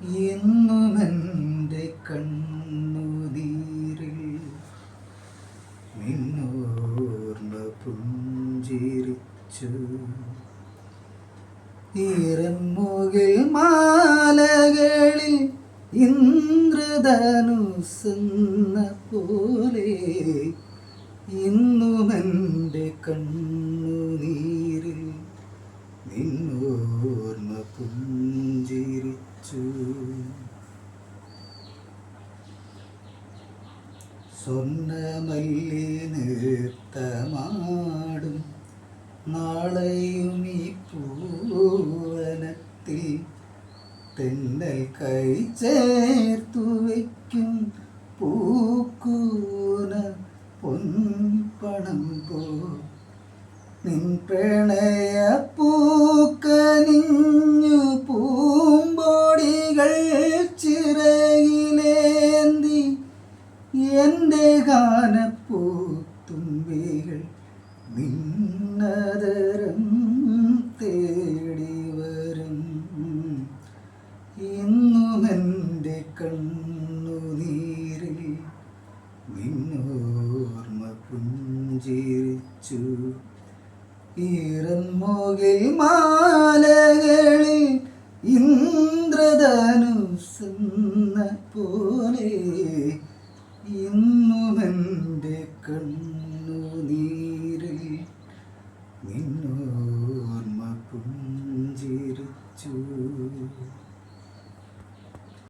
എന്നും എന്റെ കണ്ണുനീരിൽ നിന്നോർമ്മ പുഞ്ചിരിച്ചു. ഈറൻമുകിൽ മാലകളിൽ ഇന്ദ്രധനുസെന്ന പോലെ ഇന്നും എന്റെ കണ്ണുനീരിൽ നിന്നോർമ്മ പുഞ്ചിരിച്ചു സ്വർണമല്ലി നൃത്തമാടും നാളെയും ഈ പൂവനത്തിൽ തെന്നൽ കൈ ചേർത്തു വയ്ക്കും പൂക്കൂന പൊൻപണം പോ. നിൻ പൂമ്പൊടികൾ ചിറയിലേന്തി എന്റെ ഗാനപ്പൂത്തുമ്പികൾ നിന്നതരം തേടി വരും ഇന്നും എന്റെ കണ്ണുനീരിൽ നിന്നോർമ്മ പുഞ്ചിരിച്ചു. ഈറൻമുകിൽ മാലകളിൽ ഇന്ദ്രധനുസെന്ന പോലെ ഇന്നും എന്റെ കണ്ണുനീരിൽ നിന്നോർമ്മ പുഞ്ചിരിച്ചു.